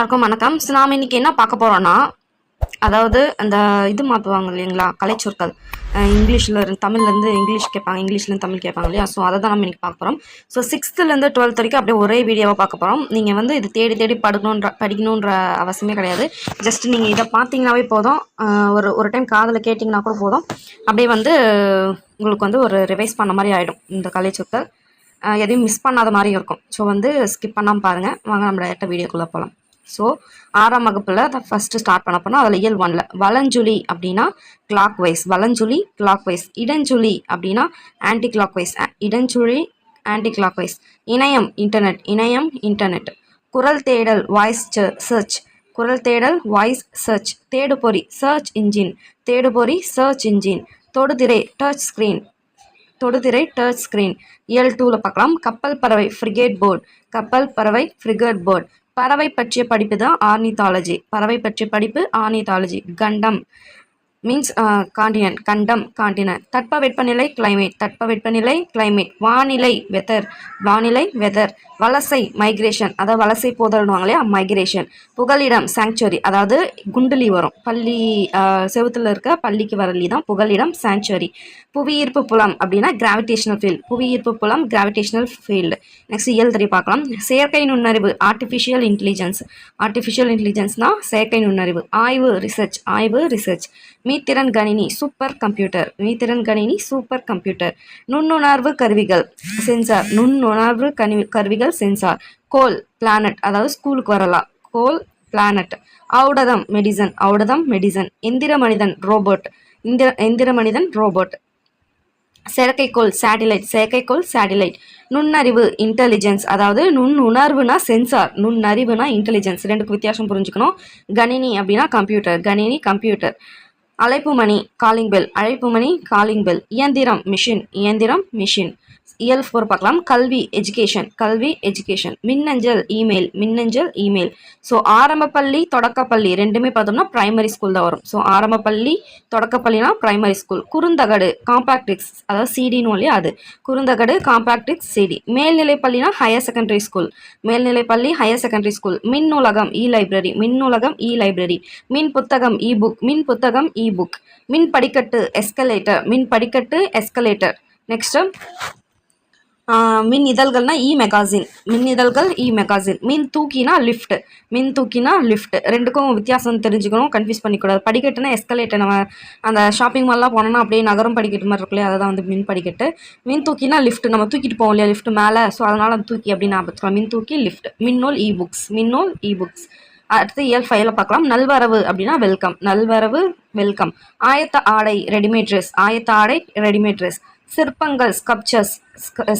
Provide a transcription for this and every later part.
எல்லாருக்கும் வணக்கம். ஸோ நாம் இன்னைக்கு என்ன பார்க்க போகிறோன்னா அதாவது அந்த இது மாற்றுவாங்க இல்லைங்களா கலைச்சொற்கள். இங்கிலீஷில் இருந்து தமிழ்லேருந்து இங்கிலீஷ் கேட்பாங்க இங்கிலீஷ்லேருந்து தமிழ் கேட்பாங்க இல்லையா? ஸோ அதை தான் நம்ம இன்றைக்கி பார்க்க போகிறோம் ஸோ சிக்ஸ்த்துலேருந்து டுவெல்த் வரைக்கும் அப்படியே ஒரே வீடியோவாக பார்க்க போகிறோம் நீங்கள் வந்து இது தேடி தேடி படுக்கணுன்ற படிக்கணுன்ற அவசியமே கிடையாது. ஜஸ்ட் நீங்கள் இதை பார்த்தீங்கன்னாவே போதும். ஒரு ஒரு டைம் காதில் கேட்டிங்கன்னா கூட போதும். அப்படியே வந்து உங்களுக்கு வந்து ஒரு ரிவைஸ் பண்ண மாதிரி ஆகிடும் இந்த கலைச்சொற்கள். எதையும் மிஸ் பண்ணாத மாதிரி இருக்கும். ஸோ வந்து ஸ்கிப் பண்ணாமல் பாருங்கள் வாங்க நம்ம டேரெக்டாக வீடியோக்குள்ளே போகலாம் ஸோ ஆறாம் வகுப்பில் ஃபஸ்ட்டு ஸ்டார்ட் பண்ண போனால் அதில் இயல் ஒன்ல. வலஞ்சுழி அப்படின்னா கிளாக் வைஸ் வலஞ்சுழி கிளாக் வைஸ் இடஞ்சுழி அப்படின்னா ஆன்டி கிளாக் வைஸ் இடஞ்சுழி ஆன்டி கிளாக் வைஸ் இணையம் இன்டர்நெட் இணையம் இன்டர்நெட் குரல் தேடல் வாய்ஸ் சர்ச் குரல் தேடல் வாய்ஸ் சர்ச் தேடுபொறி சர்ச் இன்ஜின் தேடுபொறி சர்ச் இன்ஜின் தொடுதிரை டச் ஸ்க்ரீன் தொடுதிரை டச் ஸ்க்ரீன் இயல் டூவில் பார்க்கலாம். கப்பல் பறவை ஃப்ரிகேட் போர்டு கப்பல் பறவை ஃப்ரிகேட் போர்ட் பறவை பற்றிய படிப்பு தான் ஆர்னிதாலஜி. பறவை பற்றிய படிப்பு ஆர்னிதாலஜி. கண்டம். மீன்ஸ் uh, காண்டினன் கண்டம் காண்டினன் தட்ப வெப்பநிலை கிளைமேட் தட்பவெப்பநிலை கிளைமேட் வானிலை வெதர் வானிலை வெதர் வலசை மைக்ரேஷன் அதாவது வலசை போதல்னுவாங்க இல்லையா? மைக்ரேஷன் புகலிடம் சாங்சுவரி அதாவது குண்டுலி வரும். பள்ளி செவுத்துல இருக்க பள்ளிக்கு வரலி தான் புகலிடம் சாங்சுவரி புவியீர்ப்பு புலம் அப்படின்னா கிராவிடேஷனல் ஃபீல்டு புவியீர்ப்பு புலம் கிராவிடேஷனல் ஃபீல்டு நெக்ஸ்ட் இயல் தெரிய பார்க்கலாம். செயற்கை நுண்ணறிவு ஆர்டிஃபிஷியல் இன்டெலிஜென்ஸ் ஆர்டிஃபிஷியல் இன்டெலிஜென்ஸ்னா செயற்கை நுண்ணறிவு. ஆய்வு ரிசர்ச் ஆய்வு ரிசர்ச் மீத்திறன் கணினி சூப்பர் கம்ப்யூட்டர். மீத்திறன் கணினி சூப்பர் கம்ப்யூட்டர். நுண்ணுணர்வு கருவிகள். சென்சார். நுண்ணுணர்வு கணி கருவிகள் சென்சார். கோல் பிளானட் அதாவது ஸ்கூலுக்கு வரலாம். கோல் பிளானட் ஔடதம் மெடிசன் ஔடதம் மெடிசன் எந்திர மனிதன் ரோபோட் இந்திர எந்திர மனிதன் ரோபோட் செயற்கைக்கோள் சேட்டிலைட் செயற்கைக்கோள் சேட்டிலைட் நுண்ணறிவு இன்டெலிஜென்ஸ் அதாவது நுண்ணுணர்வுனா சென்சார். நுண்ணறிவுனா இன்டெலிஜென்ஸ் ரெண்டுக்கு வித்தியாசம் புரிஞ்சுக்கணும். கணினி அப்படின்னா கம்ப்யூட்டர் கணினி கம்ப்யூட்டர் அழைப்பு மணி காலிங் பெல் அழைப்பு மணி காலிங் பெல் இயந்திரம் மிஷின் இயந்திரம் மிஷின் இயல் ஃபோர் பார்க்கலாம் கல்வி எஜுகேஷன் கல்வி எஜுகேஷன் மின்னஞ்சல் இமெயில் மின்னஞ்சல் இமெயில் ஸோ ஆரம்பப்பள்ளி தொடக்கப்பள்ளி ரெண்டுமே பார்த்தோம்னா பிரைமரி ஸ்கூல் தான் வரும். ஸோ ஆரம்பப்பள்ளி தொடக்கப்பள்ளினா பிரைமரி ஸ்கூல் குறுந்தகடு காம்பாக்டிக்ஸ் அதாவது சிடின்னு இல்லையா அது. குறுந்தகடு காம்பாக்டிக்ஸ் சிடி மேல்நிலைப்பள்ளினா ஹையர் செகண்டரி ஸ்கூல் மேல்நிலைப்பள்ளி ஹையர் செகண்டரி ஸ்கூல் மின் நூலகம் இ லைப்ரரி மின் நூலகம் இ லைப்ரரி மின் புத்தகம் இ புக் மின் புத்தகம் இ புக் மின் படிக்கட்டு எஸ்கலேட்டர் மின் படிக்கட்டு எஸ்கலேட்டர் நெக்ஸ்ட்டு மின் இதழ்கள்னா e இ மெகாசின் மின் இதழ்கள் e இ மெகாசின் மின் தூக்கினா லிஃப்ட் மின் தூக்கினா லிஃப்ட் ரெண்டுக்கும் வித்தியாசம் தெரிஞ்சுக்கணும் கன்ஃபியூஸ் பண்ணிக்கூடாது. படிக்கட்டுனா எஸ்கலேட்டர் நம்ம அந்த ஷாப்பிங் மால்லாம் போனோம்னா அப்படியே நகரம் படிக்கட்டு மாதிரி இருக்குல்லையா? அதுதான் வந்து மின் படிக்கட்டு. மின் தூக்கினா லிஃப்ட் நம்ம தூக்கிட்டு போவோம் இல்லையா? லிஃப்ட் மேலே. ஸோ அதனால் அந்த தூக்கி அப்படின்னு ஞாபகத்துக்கலாம் மின் தூக்கி லிஃப்ட் மின்னோல் இ புக்ஸ் மின்னோல் இ புக்ஸ் அடுத்து இயல் ஃபைவ்ல பார்க்கலாம். நல்வரவு அப்படின்னா வெல்கம் நல்வரவு வெல்கம் ஆயத்த ஆடை ரெடிமேட் ட்ரெஸ் ஆயத்த ஆடை ரெடிமேட் ட்ரெஸ் சிற்பங்கள் ஸ்கப்சர்ஸ்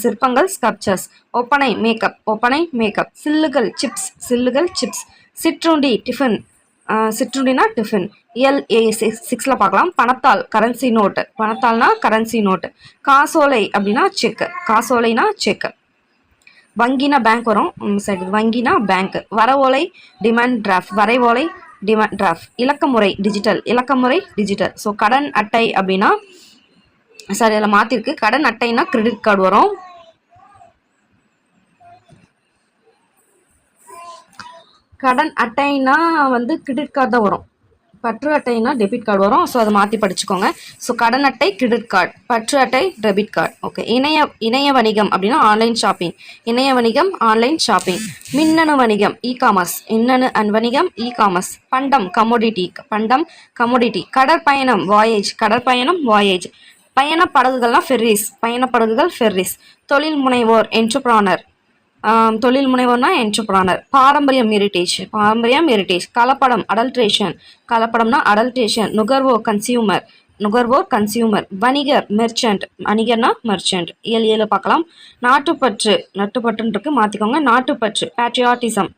சிற்பங்கள் ஸ்கப்சர்ஸ் ஒப்பனை மேக்கப் ஒப்பனை மேக்கப் சில்லுகள் சிப்ஸ் சில்லுகள் சிப்ஸ் சிற்றுண்டி டிஃபன் சிற்றுண்டினா டிஃபன் எல்ஏ சிக்ஸ் சிக்ஸில் பார்க்கலாம். பணத்தால் கரன்சி நோட்டு பணத்தால்னா கரன்சி நோட்டு காசோலை அப்படின்னா செக்கு காசோலைனா செக்கு வங்கினா பேங்க் வரும். சரி வங்கினா பேங்க் வரவோலை டிமாண்ட் டிராஃப்ட் வரைவோலை டிமாண்ட் டிராஃப்ட் இலக்கமுறை டிஜிட்டல் இலக்கமுறை டிஜிட்டல் ஸோ கடன் அட்டை அப்படின்னா சாரி அதில் மாற்றிருக்கு கடன் அட்டைனா கிரெடிட் கார்டு வரும். கடன் அட்டைனா வந்து கிரெடிட் கார்டு தான் வரும். பற்று அட்டைனா டெபிட் கார்டு வரும். ஸோ அதை மாற்றி படிச்சுக்கோங்க. ஸோ கடன் அட்டை கிரெடிட் கார்டு பற்று அட்டை டெபிட் கார்டு ஓகே இணைய இணைய வணிகம் அப்படின்னா ஆன்லைன் ஷாப்பிங் இணைய வணிகம் ஆன்லைன் ஷாப்பிங் மின்னணு வணிகம் இ காமர்ஸ் மின்னணு அண்ட் வணிகம் இ காமர்ஸ் பண்டம் கமோடிட்டி பண்டம் கமோடிட்டி கடற்பயணம் வாயேஜ் கடற்பயணம் வாயேஜ் பயண படகுகள்லாம் ஃபெர்ரிஸ் பயண படகுகள் ஃபெர்ரிஸ் தொழில் முனைவோர் என்டர்பிரானர் தொழில் முனைவோர்னா என்டர்பிரானர் பாரம்பரியம் ஹெரிட்டேஜ் பாரம்பரியம் ஹெரிட்டேஜ் கலப்படம் அடல்ட்ரேஷன் கலப்படம்னா அடல்ட்ரேஷன் நுகர்வோர் கன்சியூமர் நுகர்வோர் கன்சியூமர் வணிகர் மெர்ச்சன்ட் வணிகர்னா மெர்ச்சன்ட் இயல் ஏழு பார்க்கலாம். நாட்டுப்பற்று நட்டுப்பற்றுன்றிருக்கு மாற்றிக்கோங்க நாட்டுப்பற்று பேட்ரியாட்டிசம்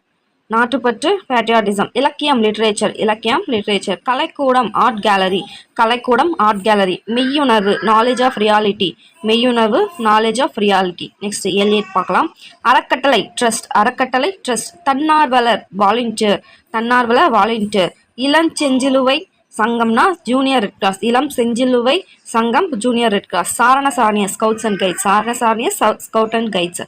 நாட்டுப்பற்று பேட்ரியாட்டிசம் இலக்கியம் லிட்ரேச்சர் இலக்கியம் லிட்ரேச்சர் கலைக்கூடம் ஆர்ட் கேலரி கலைக்கூடம் ஆர்ட் கேலரி மெய்யுணர்வு நாலேஜ் ஆஃப் ரியாலிட்டி மெய்யுணர்வு knowledge of reality next L eight பார்க்கலாம். அறக்கட்டளை ட்ரஸ்ட் அறக்கட்டளை ட்ரஸ்ட் தன்னார்வலர் வாலண்டியர் தன்னார்வலர் வாலண்டியர் இளஞ்செஞ்சிலுவை சங்கம்னா ஜூனியர் ரெட் கிராஸ் இளம் செஞ்சிலுவை சங்கம் ஜூனியர் ரெட் கிராஸ் சாரண சாரணிய ஸ்கவுட்ஸ் அண்ட் கைட்ஸ் சாரண சாரணிய ஸ்கவுட் அண்ட் கைட்ஸ்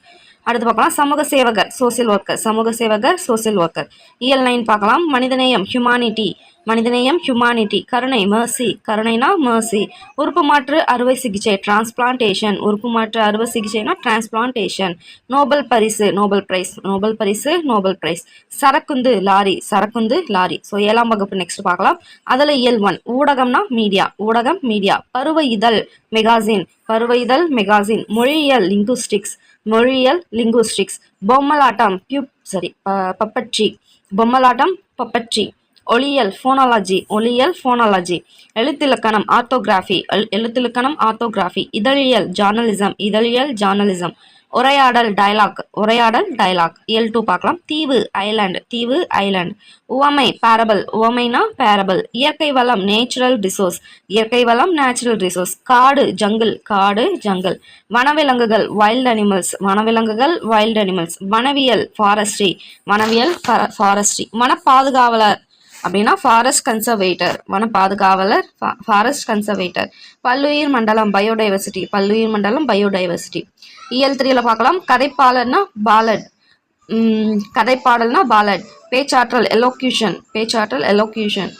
அடுத்து பார்க்கலாம். சமூக சேவகர் சோசியல் ஒர்க்கர் சமூக சேவகர் சோசியல் ஒர்க்கர் இயல் நைன் பார்க்கலாம். மனிதநேயம் ஹியூமானிட்டி மனிதநேயம் ஹியூமானிட்டி கருணை மர்சி கருணைனா மர்சி உறுப்பு மாற்று அறுவை சிகிச்சை டிரான்ஸ்பிளான்டேஷன் உறுப்பு மாற்று அறுவை சிகிச்சைனா டிரான்ஸ்பிளான்டேஷன் நோபல் பரிசு நோபல் பிரைஸ் நோபல் பரிசு நோபல் பிரைஸ் சரக்குந்து லாரி. சரக்குந்து லாரி. ஸோ ஏழாம் வகுப்பு நெக்ஸ்ட் பார்க்கலாம். அதில் இயல் ஒன் ஊடகம்னா மீடியா ஊடகம் மீடியா பருவ இதழ் மெகாசின் பருவ இதழ் மெகாசின் மொழியியல் லிங்குஸ்டிக்ஸ் மொழியல் லிங்குஸ்டிக்ஸ் பொம்மலாட்டம் பியூப் சாரி பப்பட்ரி பொம்மலாட்டம் பப்பட்ரி ஒளியல் ஃபோனாலஜி ஒளியல் ஃபோனாலஜி எழுத்திலக்கணம் ஆர்த்தோகிராஃபி எழுத்திலக்கணம் ஆர்த்தோகிராஃபி இதழியல் ஜார்னலிசம் இதழியல் ஜார்னலிசம் உரையாடல் டயலாக் உரையாடல் டயலாக் இயல் டூ பார்க்கலாம். தீவு ஐலாண்ட் தீவு ஐலாண்ட் உவமை பேரபிள் உவமைனா பேரபிள் இயற்கை வளம் நேச்சுரல் ரிசோர்ஸ் இயற்கை வளம் நேச்சுரல் ரிசோர்ஸ் காடு ஜங்கிள் காடு ஜங்கிள் வனவிலங்குகள் வைல்ட் அனிமல்ஸ் வனவிலங்குகள் வைல்ட் அனிமல்ஸ் வனவியல் ஃபாரஸ்ட்ரி வனவியல் ஃபாரஸ்ட்ரி வன பாதுகாவலர் அப்படின்னா ஃபாரஸ்ட் கன்சர்வேட்டர் வன பாதுகாவலர் ஃபாரஸ்ட் கன்சர்வேட்டர் பல்லுயிர் மண்டலம் பயோடைவர்சிட்டி பல்லுயிர் மண்டலம் பயோடைவர்சிட்டி இயல் த்ரீல பார்க்கலாம். கதைப்பாளர்னா பாலட் கதைப்பாடல்னா பாலட் பேச்சாற்றல் எலோக்யூஷன் பேச்சாற்றல் எலோக்யூஷன்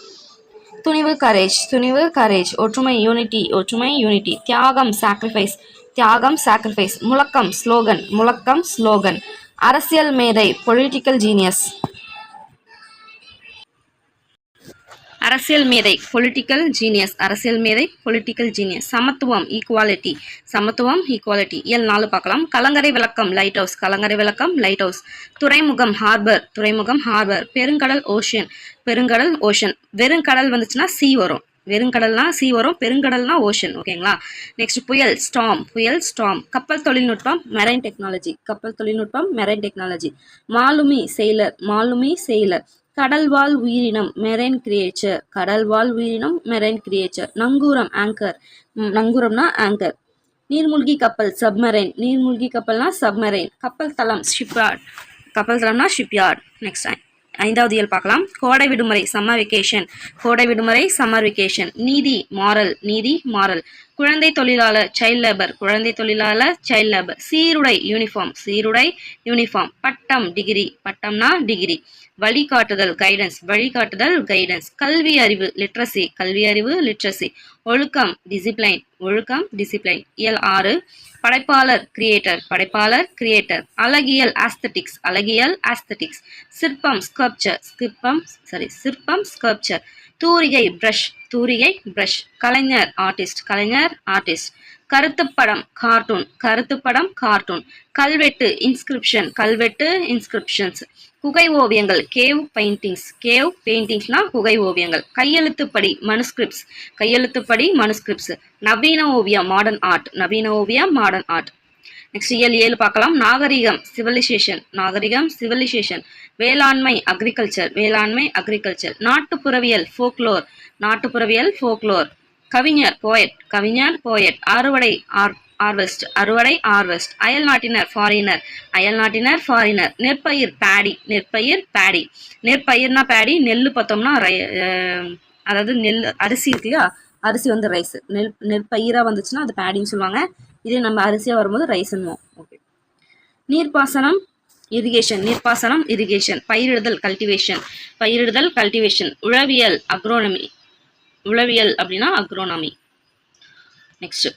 துணிவு கரேஜ் துணிவு கரேஜ் ஒற்றுமை யூனிட்டி ஒற்றுமை யூனிட்டி தியாகம் சாக்ரிஃபைஸ் தியாகம் சாக்ரிஃபைஸ் முழக்கம் ஸ்லோகன் முழக்கம் ஸ்லோகன் அரசியல் மேதை பொலிட்டிக்கல் ஜீனியஸ் அரசியல் மேதை பொலிட்டிக்கல் ஜீனியஸ் அரசியல் மேதை பொலிட்டிக்கல் ஜீனியஸ் சமத்துவம் ஈக்குவாலிட்டி சமத்துவம் ஈக்குவாலிட்டி இயல் நாலு பார்க்கலாம். கலங்கரை விளக்கம் லைட் ஹவுஸ் கலங்கரை விளக்கம் லைட் ஹவுஸ் துறைமுகம் ஹார்பர் துறைமுகம் ஹார்பர் பெருங்கடல் ஓஷன் பெருங்கடல் ஓஷன் வெறுங்கடல் வந்துச்சுன்னா சி வரும். வெறுங்கடல்னா சி வரும். பெருங்கடல்னா ஓஷன் ஓகேங்களா நெக்ஸ்ட் புயல் ஸ்டாம் புயல் ஸ்டாம் கப்பல் தொழில்நுட்பம் மெரைன் டெக்னாலஜி கப்பல் தொழில்நுட்பம் மெரைன் டெக்னாலஜி மாலுமி செயலர் மாலுமி செயலர் கடல்வாழ் உயிரினம் மெரைன் கிரியேச்சர் கடல்வாழ் உயிரினம் மெரைன் கிரியேச்சர் நங்கூரம் ஆங்கர் நங்கூரம்னா ஆங்கர் நீர்மூழ்கி கப்பல் சப்மரைன் நீர்மூழ்கி கப்பல்னா சப்மரைன் கப்பல் தளம் ஷிப்யார்ட் கப்பல் தளம்னா ஷிப்யார்ட் நெக்ஸ்ட் ஐந்தாவது இயல் பார்க்கலாம். கோடை விடுமுறை சம்மர் வெக்கேஷன் கோடை விடுமுறை சம்மர் வெக்கேஷன் நீதி மாரல் நீதி மாரல் குழந்தை தொழிலாளர் சைல்ட் லேபர் குழந்தை தொழிலாளர் சைல்ட் லேபர் சீருடை யூனிஃபார்ம் சீருடை யூனிஃபார்ம் பட்டம் டிகிரி பட்டம்னா டிகிரி வழிகாட்டுதல் கைடன்ஸ் வழிகாட்டுதல் கைடன்ஸ் கல்வி அறிவு லிட்ரஸி கல்வி அறிவு லிட்ரஸி ஒழுக்கம் டிசிப்ளைன் ஒழுக்கம் டிசிப்ளைன் இயல் ஆறு படைப்பாளர் கிரியேட்டர் படைப்பாளர் கிரியேட்டர் அழகியல் ஆஸ்தட்டிக்ஸ் அழகியல் ஆஸ்தட்டிக்ஸ் சிற்பம் ஸ்கல்ப்சர் சிற்பம் சாரி சிற்பம் ஸ்கல்ப்சர் தூரிகை பிரஷ் தூரிகை பிரஷ் கலைஞர் ஆர்டிஸ்ட் கலைஞர் ஆர்டிஸ்ட் கருத்துப்படம் கார்ட்டூன் கருத்துப்படம் கார்ட்டூன் கல்வெட்டு இன்ஸ்கிரிப்ஷன் கல்வெட்டு இன்ஸ்கிரிப்ஷன்ஸ் குகை ஓவியங்கள் கேவ் பெயிண்டிங்ஸ் கேவ் பெயிண்டிங்ஸ்னா குகை ஓவியங்கள். கையெழுத்துப்படி மனுஸ்கிரிப்ட்ஸ் கையெழுத்துப்படி மனுஸ்கிரிப்ட்ஸ் நவீன ஓவியம் மாடர்ன் ஆர்ட் நவீன ஓவியம் மாடர்ன் ஆர்ட் நெக்ஸ்ட் இயல் ஏழு பார்க்கலாம். நாகரிகம் சிவிலைசேஷன் நாகரிகம் சிவிலைசேஷன் வேளாண்மை அக்ரிகல்ச்சர் வேளாண்மை அக்ரிகல்ச்சர் நாட்டுப்புறவியல் ஃபோக்லோர் நாட்டுப்புறவியல் ஃபோக்லோர் கவிஞர் போயட் கவிஞர் போயட் அறுவடை ஆர் ஆர்வெஸ்ட் அறுவடை ஆர்வெஸ்ட் அயல் நாட்டினர் ஃபாரினர் அயல் நாட்டினர் ஃபாரினர் நெற்பயிர் பேடி நெற்பயிர் பேடி நெற்பயிர்னா பேடி நெல் பார்த்தோம்னா ரை- அதாவது நெல் அரிசி இருக்கு இல்லையா? அரிசி வந்து ரைஸ் நெல் நெற்பயிராக வந்துச்சுன்னா அது பேடின்னு சொல்லுவாங்க. இதே நம்ம அரிசியாக வரும்போது ரைஸ்ன்னுவோம் ஓகே நீர்ப்பாசனம் இரிகேஷன் நீர்ப்பாசனம் இரிகேஷன் பயிரிடுதல் கல்டிவேஷன் பயிரிடுதல் கல்டிவேஷன் உழவியல் அக்ரோனமி உளவியல் அப்படின்னா அக்ரோனமி நெக்ஸ்ட்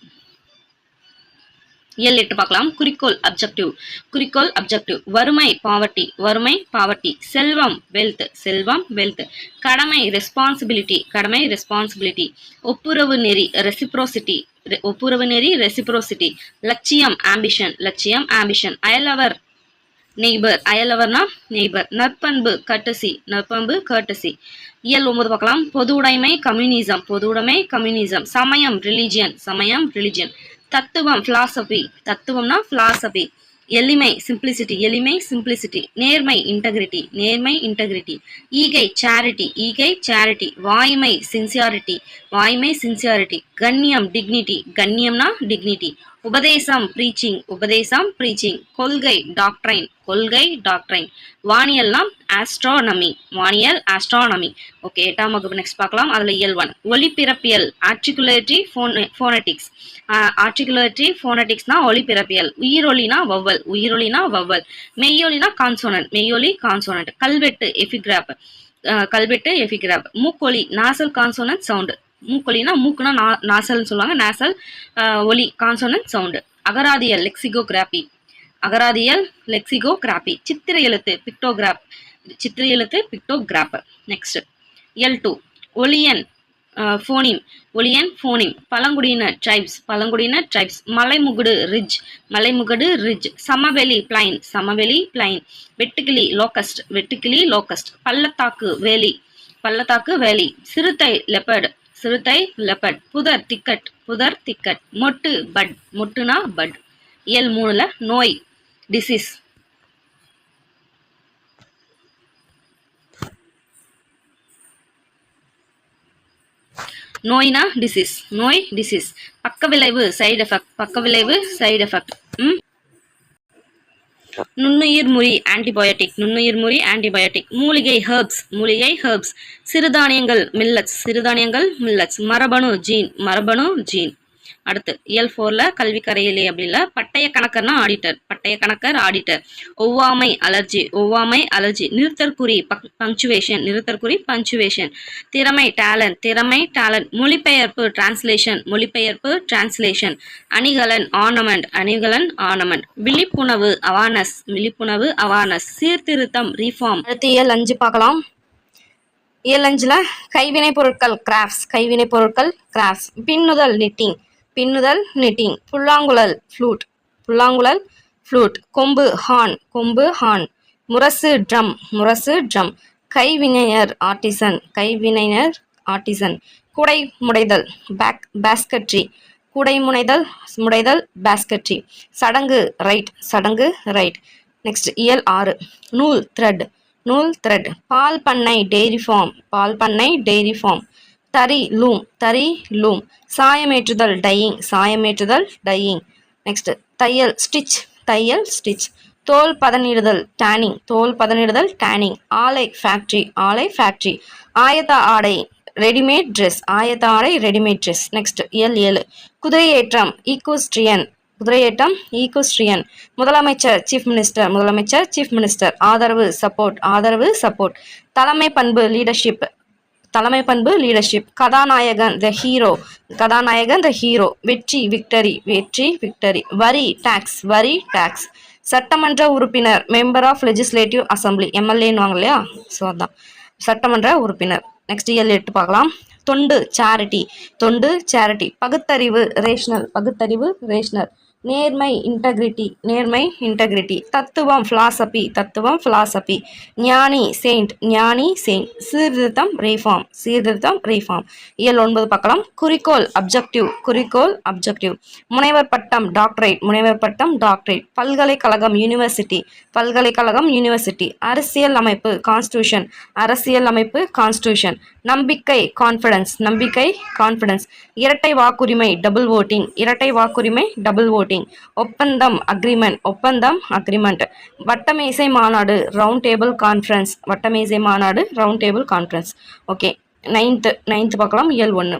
இயல் எட்டு பார்க்கலாம். குறிக்கோள் அப்ஜெக்டிவ் குறிக்கோள் அப்ஜெக்டிவ் வறுமை பாவர்ட்டி வறுமை பாவர்ட்டி செல்வம் வெல்த் செல்வம் வெல்த் கடமை ரெஸ்பான்சிபிலிட்டி கடமை ரெஸ்பான்சிபிலிட்டி ஒப்புரவு நெறி ரெசிப்ரோசிட்டி ஒப்புரவு நெறி ரெசிப்ரோசிட்டி லட்சியம் ஆம்பிஷன் லட்சியம் ஆம்பிஷன் அயலவர் நெய்பர் அயலவர்னா நெய்பர். நற்பண்பு கட்டசி. நற்பண்பு கட்டசி. இயல் ஒன்பது பார்க்கலாம். பொது உடைமை கம்யூனிசம். பொது உடைமை கம்யூனிசம். சமயம் ரிலிஜியன். சமயம் ரிலிஜியன். தத்துவம் பிலாசபி தத்துவம்னா பிலாசபி எளிமை சிம்பிளிசிட்டி எளிமை சிம்பிளிசிட்டி நேர்மை இன்டெகிரிட்டி நேர்மை இன்டெகிரிட்டி ஈகை சேரிட்டி ஈகை சேரிட்டி வாய்மை சின்சியாரிட்டி வாய்மை சின்சியாரிட்டி கண்ணியம் டிக்னிட்டி கண்ணியம்னா டிக்னிட்டி உபதேசம் ப்ரீச்சிங் உபதேசம் ப்ரீச்சிங் கொள்கை டாக்ட்ரைன் கொள்கை டாக்ட்ரைன் வானியல்னா ஆஸ்ட்ரானமி வானியல் ஆஸ்ட்ரானமி ஓகே எட்டாம் வகுப்பு நெக்ஸ்ட் பார்க்கலாம். அதில் இயல் ஒன். ஒலிபிறப்பியல் ஆர்டிகுலேட்டரி ஃபோன் ஃபோனட்டிக்ஸ் ஆர்டிகுலேட்டரி ஃபோனட்டிக்ஸ்னா ஒலிபிறப்பியல் உயிரொலினா வவ்வல் உயிரொலினா வவ்வல் மெய்யொலினா கான்சோனன்ட் மெய்யொலி கான்சோனன்ட் கல்வெட்டு எஃபிகிராப் கல்வெட்டு எஃபிகிராப் மூக்கொலி நாசல் கான்சோனன்ட் சவுண்டு மூக்கொலினா மூக்குனா நா நாசல்னு சொல்லுவாங்க. நாசல் ஒலி கான்சோனன்ட் சவுண்டு. அகராதியல் லெக்சிகோகிராபி. அகராதியல் லெக்சிகோகிராபி. சித்திர எழுத்து பிக்டோகிராப் சித்திர எழுத்து பிக்டோகிராப் நெக்ஸ்ட் எல் டூ. ஒலியன் ஃபோனிம். ஒலியன் ஃபோனிம். பழங்குடியினர் ட்ரைப்ஸ். பழங்குடியினர் ட்ரைப்ஸ். மலைமுகுடு ரிட்ஜ். மலைமுகடு ரிட்ஜ். சமவெளி பிளைன். சமவெளி பிளைன். வெட்டுக்கிளி லோக்கஸ்ட் வெட்டுக்கிளி லோக்கஸ்ட் பள்ளத்தாக்கு வேலி. பள்ளத்தாக்கு வேலி. சிறுத்தை லெப்பர்டு. சிறுத்தை லெப்பர்ட் புதர் திக்கட். புதர் திக்கட். மொட்டு பட். மொட்டுனா பட். இயல் மூணுல நோய். டிசீஸ் நோய்னா டிசீஸ் நோய் டிசீஸ் பக்க விளைவு சைடு எஃபெக்ட் பக்க விளைவு சைடு எஃபெக்ட் ம்? நுண்ணுயிர். முறி ஆன்டிபயோட்டிக் நுண்ணுயிர் முறி ஆன்டிபயோட்டிக் மூலிகை ஹெர்ப்ஸ் மூலிகை ஹெர்ப்ஸ் சிறுதானியங்கள் மில்லட்ஸ் சிறுதானியங்கள் மில்லட்ஸ் மரபணு ஜீன் மரபணு ஜீன் அடுத்து இயல் ஃபோரில் கல்வி கரையிலே அப்படி இல்லை பட்டய கணக்கர்னா ஆடிட்டர் பட்டய கணக்கர் ஆடிட்டர் ஒவ்வாமை அலர்ஜி ஒவ்வாமை அலர்ஜி நிறுத்தற்குறி பக் பங்க்சுவேஷன் நிறுத்தற்குறி பங்க்சுவேஷன் திறமை டேலண்ட் திறமை டேலண்ட் மொழிபெயர்ப்பு டிரான்ஸ்லேஷன் மொழிபெயர்ப்பு டிரான்ஸ்லேஷன் அணிகலன் ஆர்னமெண்ட் அணிகலன் ஆர்னமெண்ட் விழிப்புணர்வு அவார்னஸ் விழிப்புணர்வு அவார்னஸ் சீர்திருத்தம் ரீஃபார்ம் அடுத்து இயல் அஞ்சு பார்க்கலாம். இயல் அஞ்சில் கைவினை பொருட்கள் கிராஃப்ட்ஸ் கைவினை பொருட்கள் கிராஃப்ட்ஸ் பின்னுதல் நிட்டிங் பின்னுதல் நிட்டிங் புல்லாங்குழல் ஃப்ளூட் புல்லாங்குழல் ஃப்ளூட் கொம்பு ஹான் கொம்பு ஹான் முரசு ட்ரம் முரசு ட்ரம் கைவினைஞர் ஆர்டிசன் கைவினைஞர் ஆர்டிசன் குடை முடைதல் பேக் பேஸ்கட்ரி குடை முனைதல் முடைதல் பேஸ்கட்ரி சடங்கு ரைட் சடங்கு ரைட் நெக்ஸ்ட் இயல் ஆறு. நூல் த்ரெட் நூல் த்ரெட் பால் பண்ணை டெய்ரி ஃபார்ம் பால் பண்ணை டெய்ரி ஃபார்ம் தறி லூம் தறி லூம். சாயமேற்றுதல் டையிங். சாயமேற்றுதல் டையிங். நெக்ஸ்ட் தையல் ஸ்டிச். தையல் ஸ்டிச். தோல் பதனிடுதல் டேனிங் தோல் பதனிடுதல் டேனிங் ஆலை ஃபேக்ட்ரி ஆலை ஃபேக்ட்ரி ஆயத்த ஆடை ரெடிமேட் ட்ரெஸ் ஆயத்த ஆடை ரெடிமேட் ட்ரெஸ் நெக்ஸ்ட் இயல் ஏழு குதிரையேற்றம் ஈக்கோஸ்ட்ரியன் குதிரையேற்றம் ஈகோஸ்ட்ரியன் முதலமைச்சர் சீஃப் மினிஸ்டர் முதலமைச்சர் சீஃப் மினிஸ்டர் ஆதரவு சப்போர்ட் ஆதரவு சப்போர்ட் தலைமை பண்பு லீடர்ஷிப் தலைமை பண்பு லீடர்ஷிப் கதாநாயகன் த ஹீரோ கதாநாயகன் த ஹீரோ வெற்றி விக்டரி வெற்றி விக்டரி வரி டாக்ஸ் வரி டாக்ஸ் சட்டமன்ற உறுப்பினர் மெம்பர் ஆஃப் லெஜிஸ்லேட்டிவ் அசம்பிளி எம்எல்ஏன்னு வாங்க இல்லையா ஸோ அதான். சட்டமன்ற உறுப்பினர். நெக்ஸ்ட் இயர் எட்டு பார்க்கலாம். தொண்டு சேரிட்டி தொண்டு சேரிட்டி பகுத்தறிவு ரேஷனல் பகுத்தறிவு ரேஷனல் நேர்மை இன்டெகிரிட்டி நேர்மை இன்டெகிரிட்டி தத்துவம் ஃபிலாசபி தத்துவம் ஃபிலாசபி ஞானி செயின்ட் ஞானி செயின்ட் சீர்திருத்தம் ரீஃபார்ம் சீர்திருத்தம் ரீஃபார்ம் இயல் ஒன்பது பக்கலாம். குறிக்கோள் அப்ஜெக்டிவ் குறிக்கோள் அப்ஜெக்டிவ் முனைவர் பட்டம் டாக்டரேட் முனைவர் பட்டம் டாக்டரேட் பல்கலைக்கழகம் யூனிவர்சிட்டி பல்கலைக்கழகம் யூனிவர்சிட்டி அரசியல் அமைப்பு கான்ஸ்டியூஷன் அரசியல் அமைப்பு கான்ஸ்டியூஷன் நம்பிக்கை கான்ஃபிடன்ஸ் நம்பிக்கை கான்ஃபிடன்ஸ் இரட்டை வாக்குரிமை டபுள் ஓட்டிங் இரட்டை வாக்குரிமை டபுள் ஓட்டிங் ஒப்பந்தம் அக்ரிமெண்ட் ஒப்பந்தம் அக்ரிமெண்ட் வட்டமேசை மாநாடு ரவுண்ட் டேபிள் கான்ஃபரன்ஸ் வட்டமேசை மாநாடு round table conference okay ninth ninth பார்க்கலாம். இயல் ஒன்று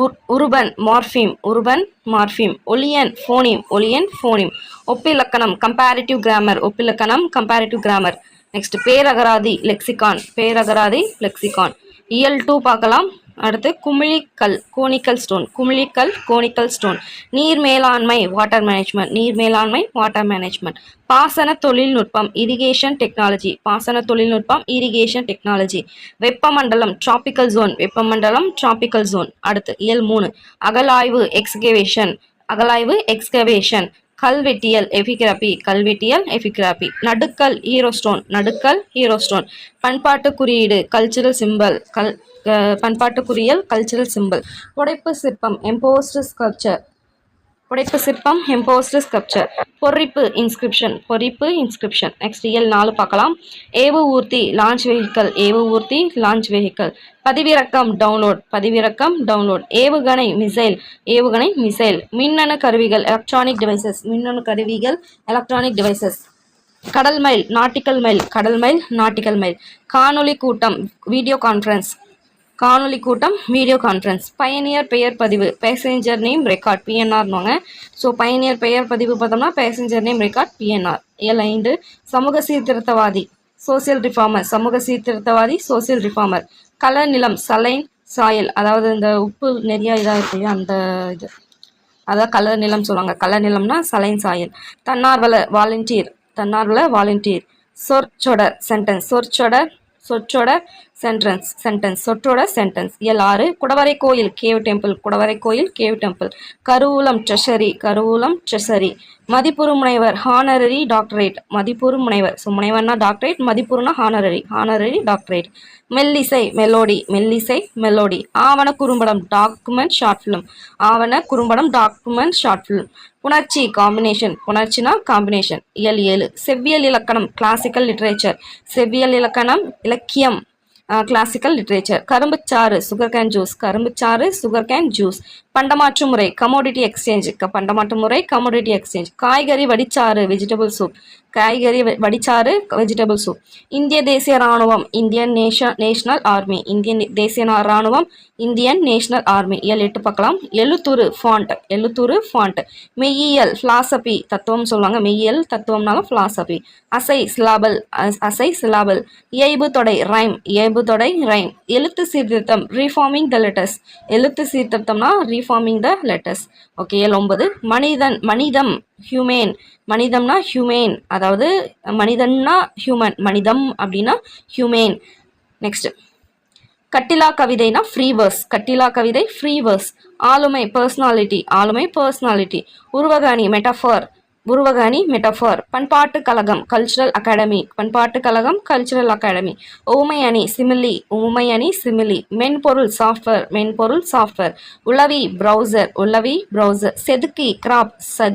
உர் உருபன் மார்ஃபிம் உருபன் மார்ஃபிம் ஒலியன் ஃபோனிம் ஒலியன் ஃபோனிம் ஒப்பிலக்கணம் கம்பேரிட்டிவ் கிராமர் ஒப்பிலக்கணம் கம்பேரிட்டிவ் கிராமர் நெக்ஸ்ட் பேரகராதி லெக்சிகான் பேரகராதி லெக்சிகான் இயல் டூ பார்க்கலாம். அடுத்து குமிழிக்கல் கோனிக்கல் ஸ்டோன் குமிழிக்கல் கோனிக்கல் ஸ்டோன் நீர் மேலாண்மை வாட்டர் மேனேஜ்மெண்ட் நீர் மேலாண்மை வாட்டர் மேனேஜ்மெண்ட் பாசன தொழில்நுட்பம் இரிகேஷன் டெக்னாலஜி பாசன தொழில்நுட்பம் இரிகேஷன் டெக்னாலஜி வெப்பமண்டலம் டிராபிக்கல் ஜோன் வெப்பமண்டலம் டிராபிக்கல் ஜோன் அடுத்து இயல் மூணு. அகலாய்வு எக்ஸ்கவேஷன் அகலாய்வு எக்ஸ்கவேஷன் கல்வெட்டியல் எபிகிராபி கல்வெட்டியல் எபிகிராபி. நடுக்கல் ஹீரோஸ்டோன் நடுக்கல் ஹீரோஸ்டோன். பண்பாட்டு குறியீடு கல்ச்சுரல் சிம்பல் கல் பண்பாட்டு குறியல் கல்ச்சுரல் சிம்பல் உடைப்பு சிற்பம் எம்போஸ்டு ஸ்கல்ச்சர் புடைப்பு சிற்பம் எம்போஸ்டு ஸ்கப்சர் பொறிப்பு இன்ஸ்கிரிப்ஷன் பொறிப்பு இன்ஸ்கிரிப்ஷன் நெக்ஸ்ட் இயல் நாலு பார்க்கலாம். ஏவு ஊர்த்தி லான்ச் வெஹிக்கல் ஏவு ஊர்த்தி லான்ச் வெஹிக்கல் பதிவிறக்கம் டவுன்லோட் பதிவிறக்கம் டவுன்லோட் ஏவுகணை மிசைல் ஏவுகணை மிசைல் மின்னணு கருவிகள் எலக்ட்ரானிக் டிவைசஸ் மின்னணு கருவிகள் எலக்ட்ரானிக் டிவைசஸ் கடல் மைல் நாட்டிக்கல் மைல் கடல் மைல் நாட்டிக்கல் மைல் காணொளி கூட்டம் வீடியோ கான்ஃபரன்ஸ் காணொளி கூட்டம் வீடியோ கான்ஃபரன்ஸ் பயணியர் பெயர் பதிவு. பேசஞ்சர் நேம் ரெக்கார்ட் பிஎன்ஆர்னுவாங்க ஸோ பயணியர் பெயர் பதிவு பார்த்தோம்னா பேசஞ்சர் நேம் ரெக்கார்ட் பிஎன்ஆர் ஏழு ஐந்து. சமூக சீர்திருத்தவாதி சோசியல் ரிஃபார்மர் சமூக சீர்திருத்தவாதி சோசியல் ரிஃபார்மர் கலர் நிலம் சலைன் சாயல் அதாவது இந்த உப்பு நிறையா இதாக இருக்கு அந்த இது. அதான் கலர் நிலம் சொல்லுவாங்க. கலர் நிலம்னா சலைன் சாயல் தன்னார்வல வாலண்டியர் தன்னார்வல வாலண்டியர் சொற்சொடர் சென்டென்ஸ் சொற்சொடர் சொற்சொடர் சென்டென்ஸ் சென்டென்ஸ் சொற்றோட சென்டென்ஸ் எல் ஆறு குடவரை கோயில் கேவ் டெம்பிள் குடவரை கோயில் கேவ் டெம்பிள் கருவூலம் ட்ரெஷரி கருவூலம் ட்ரெஷரி மதிப்புறு முனைவர் ஹானரரி டாக்டரேட் மதிப்புறு முனைவர் ஸோ முனைவர்னா டாக்டரேட் மதிப்புறுனா ஹானரரி ஹானரரி டாக்டரேட் மெல்லிசை மெலோடி மெல்லிசை மெலோடி ஆவண குறும்படம் டாக்குமெண்ட் ஷார்ட் ஃபிலிம் ஆவண குறும்படம் டாக்குமெண்ட் ஷார்ட் ஃபிலிம் புணர்ச்சி காம்பினேஷன் புணர்ச்சினா காம்பினேஷன் இயல் ஏழு. செவ்வியல் இலக்கணம் கிளாசிக்கல் லிட்ரேச்சர் செவ்வியல் இலக்கணம் இலக்கியம். கிளாசிக்கல் லிட்ரேச்சர் கரும்புச்சாறு சுகர் கேன் ஜூஸ் கரும்புச்சாறு சுகர் கேன் ஜூஸ் பண்டமாற்று முறை கமோடிட்டி எக்ஸ்சேஞ்ச் பண்டமாற்று முறை கமோடிட்டி எக்ஸ்சேஞ்ச் காய்கறி வடிச்சாறு வெஜிடபிள் சூப் காய்கறி வ- வடிச்சாறு வெஜிடபிள் சூப் இந்திய தேசிய ராணுவம் இந்தியன் நேஷ நேஷனல் ஆர்மி இந்தியன் தேசிய ராணுவம் இந்தியன் நேஷனல் ஆர்மி இயல் எட்டு பார்க்கலாம். எழுத்துரு ஃபாண்ட் எழுத்துரு ஃபாண்ட் மெய்யியல் ஃபிலாசபி தத்துவம் சொல்லுவாங்க. மெய்யியல் தத்துவம்னாலும் ஃபிலாசபி அசை சிலாபல் அசை சிலாபல் இயைபு தொடை ரைம் இயைபு தொடை ரைம் எழுத்து சீர்திருத்தம் ரீஃபார்மிங் த லெட்டர்ஸ் எழுத்து சீர்திருத்தம்னா ரீஃபார்மிங் த லெட்டர்ஸ் ஓகே ஏழு ஒன்பது. மனிதன் மனிதம் ஹியூமேன் மனிதம்னா ஹியூமேன் அதாவது மனிதன்னா ஹியூமன் மனிதம் அப்படின்னா ஹியூமேன் நெக்ஸ்ட் கட்டிலா கவிதைனா ஃப்ரீ வேர்ஸ் கட்டிலா கவிதை ஃப்ரீ வேர்ஸ் ஆளுமை பர்சனாலிட்டி ஆளுமை பர்சனாலிட்டி உருவகாணி மெட்டஃபர் உருவகாணி மெட்டஃபர் பண்பாட்டு கழகம் கல்ச்சுரல் அகாடமி பண்பாட்டு கழகம் கல்ச்சுரல் அகாடமி ஊமை அணி சிமிலி ஊமை அணி சிமிலி மென்பொருள் சாஃப்ட்வேர் மென்பொருள் சாஃப்ட்வேர் உளவி ப்ரௌசர் உளவி ப்ரௌசர் செதுக்கி கிராப்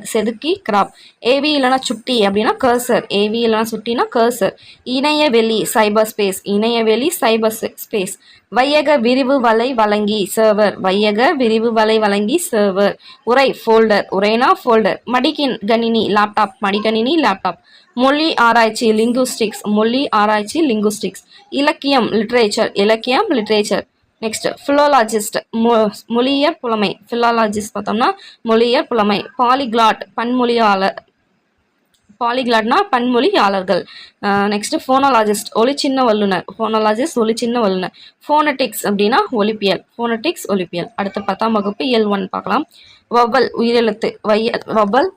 செதுக்கி கிராப் ஏவி இல்லைனா சுட்டி அப்படின்னா கர்சர் ஏவி இல்லைனா சுட்டினா கர்சர் இணையவெளி சைபர் ஸ்பேஸ் இணையவெளி சைபர் ஸ்பேஸ் வையக விரிவு வலை வழங்கி சர்வர் வையக விரிவு வலை வழங்கி சர்வர் உரை ஃபோல்டர் உரைனா ஃபோல்டர் மடிக்கின் கணினி லேப்டாப் மடிக்கணினி லேப்டாப் மொழி ஆராய்ச்சி லிங்குஸ்டிக்ஸ் மொழி ஆராய்ச்சி லிங்குஸ்டிக்ஸ் இலக்கியம் லிட்ரேச்சர் இலக்கியம் லிட்ரேச்சர் நெக்ஸ்ட் ஃபிலோலாஜிஸ்ட் மொழியர் புலமை. ஃபிலோலாஜிஸ்ட் பார்த்தோம்னா மொழியர் புலமை. பாலிகிளாட் பன்மொழியாளர். பாலிகிளாட்னா பன்மொழியாளர்கள். நெக்ஸ்ட் ஃபோனோலாஜிஸ்ட் ஒளிச்சின்ன வல்லுனர் ஒளி ஒளிச்சின்ன வல்லுனர் ஃபோனட்டிக்ஸ் அப்படின்னா ஒலிப்பியல் ஃபோனட்டிக்ஸ் ஒலிப்பியல் அடுத்த பத்தாம் வகுப்பு எல் ஒன் பார்க்கலாம். வவ்வல் உயிரெழுத்து. வைய வவ்வல்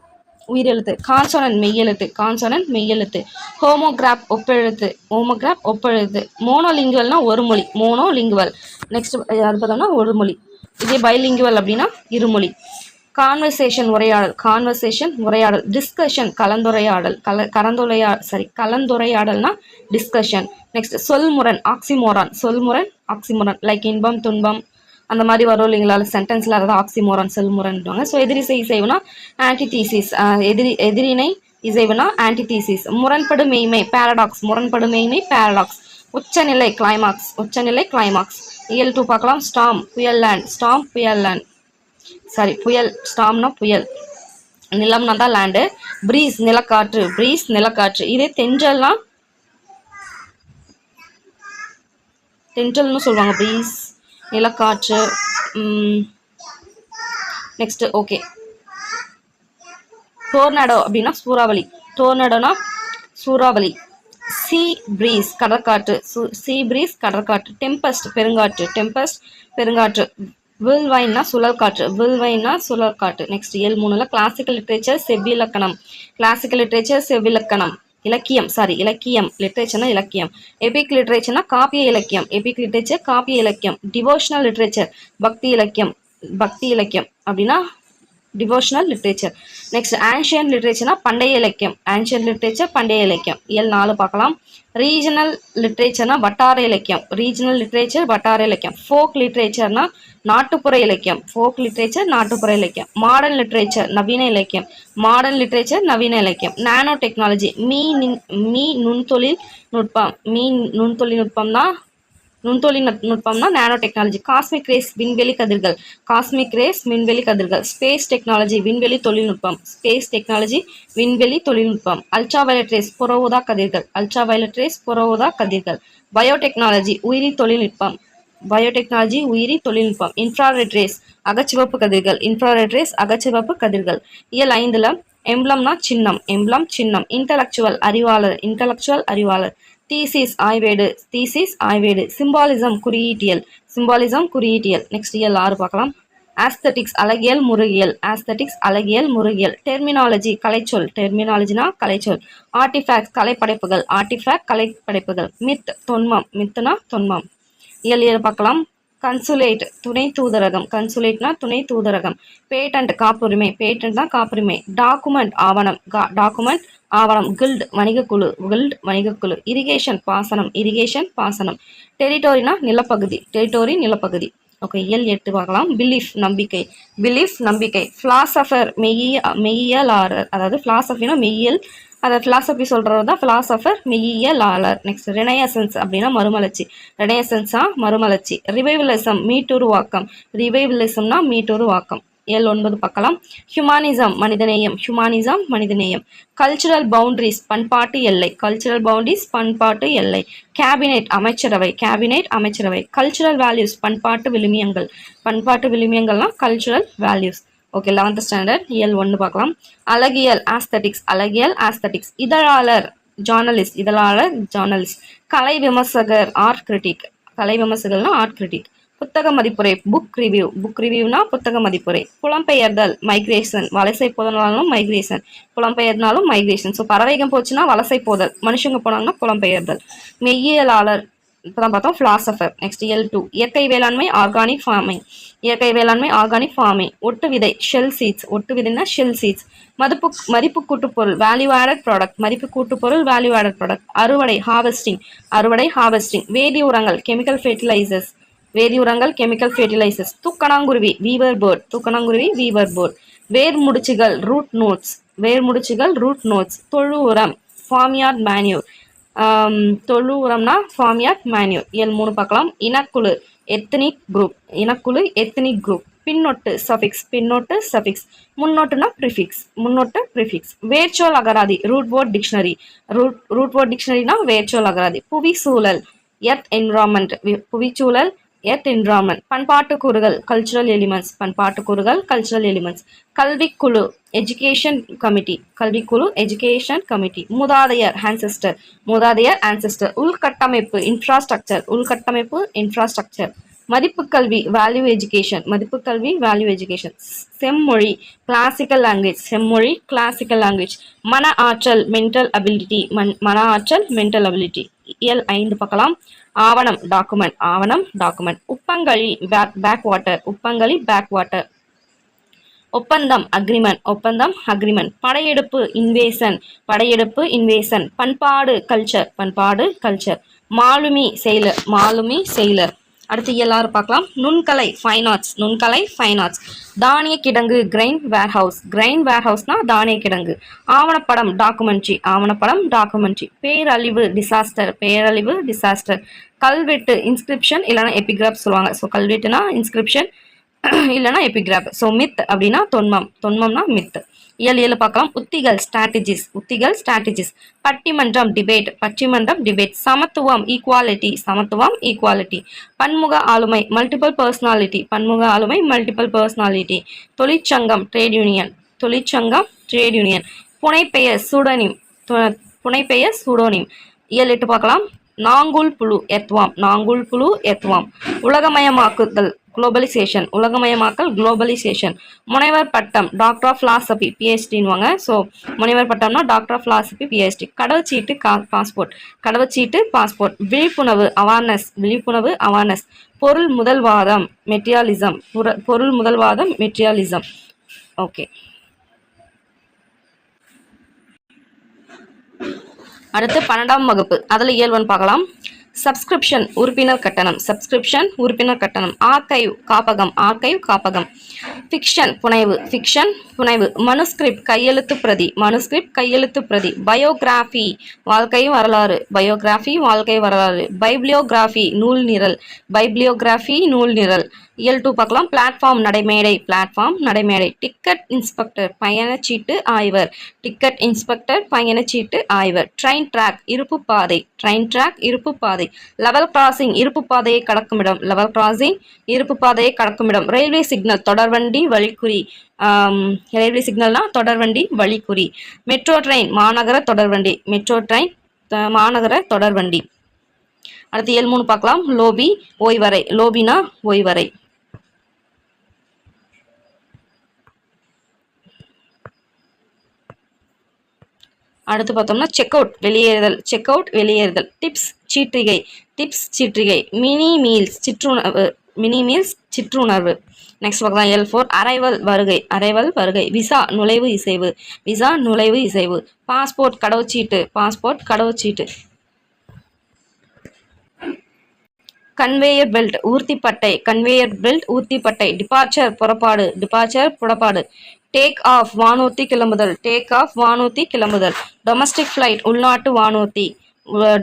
உயிரெழுத்து. கான்சோனன் மெய்யெழுத்து. கான்சோனன் மெய்யெழுத்து. ஹோமோகிராப் ஒப்பெழுத்து. ஹோமோகிராப் ஒப்பெழுத்து. மோனோலிங்குவல்னா ஒரு மொழி. மோனோலிங்குவல். நெக்ஸ்ட் அது பார்த்தோம்னா ஒரு மொழி. இதே பைலிங்குவல் அப்படின்னா இருமொழி. கான்வர்சேஷன் உரையாடல் கான்வர்சேஷன் உரையாடல் டிஸ்கஷன் கலந்துரையாடல் கல கலந்துரையா சாரி கலந்துரையாடல்னா டிஸ்கஷன் நெக்ஸ்ட் சொல்முரண் ஆக்சிமோரான் சொல்முரண் ஆக்சிமோரான் லைக் இன்பம் துன்பம் அந்த மாதிரி வரும் இல்லைங்களா? சென்டென்ஸில் அதாவது ஆக்சிமோரான் சொல்முரன்வாங்க ஸோ எதிரிசை இசைவுனா ஆன்டிதீசிஸ் எதிரி எதிரினை இசைவுனா ஆன்டிதீசிஸ் முரண்படு மெய்மை பேரடாக்ஸ் முரண்படு மெய்மை பேரடாக்ஸ் உச்சநிலை கிளைமாக்ஸ் உச்சநிலை கிளைமாக்ஸ் இயல் டூ பார்க்கலாம். ஸ்டாம் புயல் லேண்ட் ஸ்டாம் புயல் லேண்ட் சாரி புயல் ஸ்டாம்னா புயல். நிலம்னா தான் லேண்டு ப்ரீஸ் நிலக்காற்று ப்ரீஸ் நிலக்காற்று. இதே தென்றல்னா தென்றல்னு சொல்லுவாங்க ப்ரீஸ் நிலக்காற்று. நெக்ஸ்ட்டு ஓகே டோர்னாடோ அப்படின்னா சூறாவளி. டோர்னாடோனா சூறாவளி. சீ ப்ரீஸ் கடற்காற்று. சீ ப்ரீஸ் கடற்காற்று. டெம்பஸ்ட் பெருங்காற்று. டெம்பஸ்ட் பெருங்காற்று. வில் வைன்னா சுழல் காற்று. வில் வைன்னா சுழல் காற்று. நெக்ஸ்ட் ஏழு மூணுல கிளாசிக்கல் லிட்ரேச்சர் செவ்விலக்கணம். கிளாசிக்கல் லிட்ரேச்சர் செவ்விலக்கணம். இலக்கியம். சாரி இலக்கியம். லிட்ரேச்சர்னா இலக்கியம். எபிக் லிட்ரேச்சர்னா காப்பிய இலக்கியம். எபிக் லிட்ரேச்சர் காப்பிய இலக்கியம். டிவோஷனல் லிட்ரேச்சர் பக்தி இலக்கியம். பக்தி இலக்கியம். அப்படின்னா டிவோஷனல் லிட்ரேச்சர் நெக்ஸ்ட் ஆன்ஷியன் லிட்ரேச்சர்னா பண்டைய இலக்கியம். ஆன்ஷியன் லிட்ரேச்சர் பண்டைய இலக்கியம். இயல் நாலு பார்க்கலாம். ரீஜனல் லிட்ரேச்சர்னா வட்டார இலக்கியம். ரீஜனல் லிட்ரேச்சர் வட்டார இலக்கியம். ஃபோக் லிட்ரேச்சர்னா நாட்டுப்புற இலக்கியம். ஃபோக் லிட்ரேச்சர் நாட்டுப்புற இலக்கியம். மாடர்ன் லிட்ரேச்சர் நவீன இலக்கியம். மாடர்ன் லிட்ரேச்சர் நவீன இலக்கியம். நானோ டெக்னாலஜி மீ மீ நுண்தொழில் நுட்பம். மீ நுண்தொழில்நுட்பம்னா தான் நுட்- நுட்பம்னா நானோ டெக்னாலஜி. காஸ்மிக் ரேஸ் விண்வெளி கதிர்கள். காஸ்மிக் ரேஸ் விண்வெளி கதிர்கள். ஸ்பேஸ் டெக்னாலஜி விண்வெளி தொழில்நுட்பம் ஸ்பேஸ் டெக்னாலஜி விண்வெளி தொழில்நுட்பம் அல்ட்ரா வயலட் ரேஸ் புறவுதா கதிர்கள். அல்ட்ரா வயலட் ரேஸ் புறவுதா கதிர்கள். பயோடெக்னாலஜி உயிரி தொழில்நுட்பம் பயோடெக்னாலஜி உயிரி தொழில்நுட்பம் இன்ஃப்ராரெட் ரேஸ் அகச்சிவப்பு கதிர்கள். இன்ஃப்ராரெட் ரேஸ் அகச்சிவப்பு கதிர்கள். இயல் ஐந்துல எம்ப்ளம்னா சின்னம். எம்ப்ளம் சின்னம். இன்டலெக்சுவல் அறிவாளர். இன்டலெக்சுவல் அறிவாளர். தீசிஸ் ஆய்வேடு. தீசிஸ் ஆய்வேடு. சிம்பாலிசம் குறியீட்டியல். சிம்பாலிசம் குறியீட்டியல். நெக்ஸ்ட் இயல் ஆறு பார்க்கலாம். ஆஸ்தட்டிக்ஸ் அழகியல் முருகியல். ஆஸ்தட்டிக்ஸ் அழகியல் முருகியல். டெர்மினாலஜி கலைச்சொல். டெர்மினாலஜினா கலைச்சொல். ஆர்டிஃபேக்ட்ஸ் கலைப்படைப்புகள். ஆர்டிஃபேக்ட் கலைப்படைப்புகள். மித் தொன்மம். மித்துனா தொன்மம். இயல் இயல் பார்க்கலாம். கன்சுலேட் துணை தூதரகம். கன்சுலேட்னா துணை தூதரகம். பேட்டன்ட் காப்புரிமை. பேட்டன்ட் தான் காப்புரிமை. டாக்குமெண்ட் ஆவணம். டாக்குமெண்ட் ஆவணம் கில்ட் வணிகக்குழு கில்ட் வணிகக்குழு இரிகேஷன் பாசனம் இரிகேஷன் பாசனம். டெரிட்டோரினா நிலப்பகுதி டெரிட்டோரி நிலப்பகுதி. ஓகே இயல் எட்டு பார்க்கலாம். பிலீஃப் நம்பிக்கை பிலீஃப் நம்பிக்கை. ஃபிலாசபர் மெய்ய மெய்யியலாளர். அதாவது ஃபிலாசபினா மெய்யியல். அதை ஃபிலாசபி சொல்கிறது தான் ஃபிலாசபர் மெய்யியலாளர். நெக்ஸ்ட் ரினயசன்ஸ் அப்படின்னா மறுமலர்ச்சி. ரெனையசன்ஸா மறுமலர்ச்சி. ரிவைவலிசம் மீட்டுருவாக்கம் ரிவைவலிசம்னா மீட்டுருவாக்கம் ஏழு ஒன்பது பார்க்கலாம். ஹியூமானிசம் மனிதநேயம். ஹியூமானிசம் மனிதநேயம். கல்ச்சுரல் பவுண்டரிஸ் பண்பாட்டு எல்லை. கல்ச்சுரல் பவுண்டரிஸ் பண்பாட்டு எல்லை. கேபினெட் அமைச்சரவை. கேபினெட் அமைச்சரவை. கல்ச்சுரல் வேல்யூஸ் பண்பாட்டு விழுமியங்கள். பண்பாட்டு விழுமியங்கள்னா cultural values okay eleventh standard இயல் ஒன்று பார்க்கலாம். அழகியல் ஆஸ்தட்டிக்ஸ் அழகியல் ஆஸ்தட்டிக்ஸ் இதழாளர் ஜேர்னலிஸ்ட் இதழாளர் ஜேர்னலிஸ்ட் கலை விமர்சகர் ஆர்ட் கிரிட்டிக் கலை விமர்சகர்னா ஆர்ட் கிரிட்டிக் புத்தக மதிப்புரை புக் ரிவ்யூ புக் ரிவ்யூனா புத்தக மதிப்புரை. புலம்பெயர்தல் மைக்ரேஷன் வலசை போதனாலும் மைக்ரேஷன் புலம்பெயர்னாலும் மைக்ரேஷன் ஸோ பறவைகம் போச்சுன்னா வலசை போதல். மனுஷங்க போனாங்கன்னா புலம்பெயர்தல். மெய்யியலாளர் இப்போதான் பார்த்தோம் ஃபிலாசபர் நெக்ஸ்ட் எல் டூ இயற்கை வேளாண்மை ஆர்கானிக் ஃபார்மிங் இயற்கை வேளாண்மை ஆர்கானிக் ஃபார்மிங் ஒட்டு விதை ஷெல் சீட்ஸ் ஒட்டு விதைனா ஷெல் சீட்ஸ் மதிப்பு மதிப்பு கூட்டுப்பொருள் வேல்யூ ஆடட் ப்ராடக்ட் மதிப்பு கூட்டுப்பொருள் வேல்யூ ஆடட் ப்ராடக்ட் அறுவடை ஹார்வெஸ்டிங் அறுவடை ஹார்வெஸ்டிங் வேதி உரங்கள் கெமிக்கல் ஃபெர்டிலைசர்ஸ் வேதி உரங்கள் கெமிக்கல் ஃபெர்டிலைசர்ஸ் தூக்கணாங்குருவி வீவர் பேர்ட் தூக்கணாங்குருவி வீவர் பேர்ட் வேர் முடிச்சுகள் ரூட் நோட்ஸ் வேர் முடிச்சுகள் ரூட் நோட்ஸ் தொழு உரம் ஃபார்மியார்ட் மேன்யூர் தொழு உரம்னா ஃபார்மியார்ட் மேன்யூர் இயல் மூணு பார்க்கலாம். இனக்குழு எத்தனிக் குரூப் இனக்குழு எத்தனிக் குரூப் பின்னொட்டு சஃபிக்ஸ் பின்னொட்டு சஃபிக்ஸ் முன்னொட்டுனா ப்ரிஃபிக்ஸ் முன்னொட்டு ப்ரிஃபிக்ஸ் வேர்ச்சொல் அகராதி root word dictionary root root word டிக்ஷனரினா வேர்ச்சொல் அகராதி. புவி சூழல் எர்த் என்விரான்மெண்ட் புவிச்சூழல் எ தின்ராமன் பண்பாட்டு கூறுகள் கல்ச்சுரல் எலிமெண்ட்ஸ் பண்பாட்டு கூறுகள் கல்ச்சுரல் எலிமெண்ட்ஸ் கல்விக்குழு எஜுகேஷன் கமிட்டி கல்விக்குழு எஜுகேஷன் கமிட்டி மூதாதையர் ஆன்செஸ்டர் மூதாதையர் ஆன்செஸ்டர் உள்கட்டமைப்பு இன்ஃப்ராஸ்ட்ரக்சர் உள்கட்டமைப்பு இன்ஃப்ராஸ்ட்ரக்சர் மதிப்பு கல்வி வேல்யூ எஜுகேஷன் மதிப்பு கல்வி வேல்யூ எஜுகேஷன் செம்மொழி கிளாசிக்கல் லாங்குவேஜ் செம்மொழி கிளாசிக்கல் லாங்குவேஜ் மன ஆற்றல் மென்டல் அபிலிட்டி மன் மன ஆற்றல் மென்டல் அபிலிட்டி இயல் ஐந்து பார்க்கலாம். ஆவணம் டாக்குமெண்ட் ஆவணம் டாக்குமெண்ட் உப்பங்கழி பேக் பேக் வாட்டர் உப்பங்கழி பேக் வாட்டர் ஒப்பந்தம் அக்ரிமெண்ட் ஒப்பந்தம் அக்ரிமெண்ட் படையெடுப்பு இன்வேசன் படையெடுப்பு இன்வேசன் பண்பாடு கல்ச்சர் பண்பாடு கல்ச்சர் மாலுமி செயலர் மாலுமி செயலர் அடுத்து எல்லாரும் பார்க்கலாம். நுண்கலை ஃபைன் ஆர்ட்ஸ் நுண்கலை ஃபைன் ஆர்ட்ஸ் தானிய கிடங்கு கிரைன் வேர்ஹவுஸ் கிரைன் வேர்ஹவுஸ்னா தானிய கிடங்கு. ஆவணப்படம் டாக்குமெண்ட்ரி ஆவணப்படம் டாக்குமெண்ட்ரி பேரழிவு டிசாஸ்டர் பேரழிவு டிசாஸ்டர் கல்வெட்டு இன்ஸ்கிரிப்ஷன் இல்லைனா எபிகிராஃப் சொல்லுவாங்க. ஸோ கல்வெட்டுனா இன்ஸ்கிரிப்ஷன் இல்லைன்னா எபிகிராஃப் ஸோ மித் அப்படின்னா தொன்மம். தொன்மம்னா மித் இயல் இயல் பார்க்கலாம். உத்திகள் ஸ்ட்ராட்டஜிஸ் உத்திகள் ஸ்ட்ராட்டஜிஸ் பட்டிமன்றம் டிபேட் பட்டிமன்றம் டிபேட் சமத்துவம் ஈக்குவாலிட்டி சமத்துவம் ஈக்குவாலிட்டி பன்முக ஆளுமை மல்டிபிள் பர்சனாலிட்டி பன்முக ஆளுமை மல்டிபிள் பர்சனாலிட்டி தொழிற்சங்கம் ட்ரேட் யூனியன் தொழிற்சங்கம் ட்ரேட் யூனியன் புனைப்பெயர் சூடனிம் புனைப்பெயர் சூடோனிம் இயல் எட்டு பார்க்கலாம். நாங்குல் புழு எத்வாம். நாங்குல் புழு எத்வாம். உலகமயமாக்குதல். குளோபலைசேஷன் உலகமயமாக்கல் குளோபலைசேஷன். முனைவர் பட்டம் டாக்டர் ஆஃப் ஃபிலாசபி பிஹெச்டின்வாங்க ஸோ முனைவர் பட்டம்னா டாக்டர் ஆஃப் ஃபிலாசபி பிஹெச்டி கடவுச்சீட்டு கா பாஸ்போர்ட் கடவுச்சீட்டு பாஸ்போர்ட் விழிப்புணர்வு அவேர்னஸ் விழிப்புணர்வு அவேர்னஸ் பொருள் முதல்வாதம் மெட்டீரியலிசம் பொருள் முதல்வாதம் மெட்டீரியலிசம் ஓகே அடுத்து பன்னெண்டாம் வகுப்பு. அதில் இயல்வன் பார்க்கலாம். சப்ஸ்கிரிப்ஷன் உறுப்பினர் கட்டணம். சப்ஸ்கிரிப்ஷன் உறுப்பினர் கட்டணம். ஆர்கைவ் காப்பகம். ஆர்கைவ் காப்பகம். ஃபிக்ஷன் புனைவு. ஃபிக்ஷன் புனைவு. மனுஸ்கிரிப்ட் கையெழுத்து பிரதி. மனுஸ்கிரிப்ட் கையெழுத்து பிரதி. பயோகிராஃபி வாழ்க்கை வரலாறு. பயோகிராஃபி வாழ்க்கை வரலாறு. பைப்ளியோகிராஃபி நூல் நிரல். பைப்ளியோகிராஃபி நூல் நிரல். இயல் டூ பார்க்கலாம். பிளாட்ஃபார்ம் நடைமேடை. பிளாட்ஃபார்ம் நடைமேடை. டிக்கெட் இன்ஸ்பெக்டர் பயணச்சீட்டு ஆய்வர். டிக்கெட் இன்ஸ்பெக்டர் பயணச்சீட்டு ஆய்வர். ட்ரெயின் ட்ராக் இருப்பு பாதை. ட்ரெயின் ட்ராக் இருப்பு பாதை. லெவல் கிராசிங் இருப்பு பாதையை கடக்கும் இடம் லெவல் கிராசிங் இருப்பு பாதையை கடக்கும் இடம் ரயில்வே சிக்னல் தொடர்வண்டி வழிக்குறி. ரயில்வே சிக்னல்னா தொடர்வண்டி வழிக்குறி. மெட்ரோ ட்ரெயின் மாநகர தொடர்வண்டி. மெட்ரோ ட்ரெயின் மாநகர தொடர்வண்டி. அடுத்து ஏழு மூணு பார்க்கலாம். லோபி ஓய்வறை. லோபினா ஓய்வறை. அடுத்து பார்த்தோம்னா செக் அவுட் வெளியேறுதல் செக் அவுட் வெளியேறுதல். டிப்ஸ் சீற்றிகை டிப்ஸ் சீற்றிகை. மினி மீல்ஸ் சிற்றுணவு மினி மீல்ஸ் சிற்றுணர்வு. நெக்ஸ்ட் பார்க்கலாம் எல் ஃபோர் அரைவல் வருகை அரைவல் வருகை. விசா நுழைவு இசைவு. விசா நுழைவு இசைவு. பாஸ்போர்ட் கடவுச்சீட்டு பாஸ்போர்ட் கடவுச்சீட்டு. கன்வேயர் பெல்ட் ஊர்த்திப்பட்டை. கன்வேயர் பெல்ட் ஊர்த்திப்பட்டை. டிபார்ச்சர் புறப்பாடு டிபார்ச்சர் புறப்பாடு. டேக் ஆஃப் வானூர்த்தி கிளம்புதல். டேக் ஆஃப் வானூர்த்தி கிளம்புதல். டொமஸ்டிக் ஃப்ளைட் உள்நாட்டு வானூர்த்தி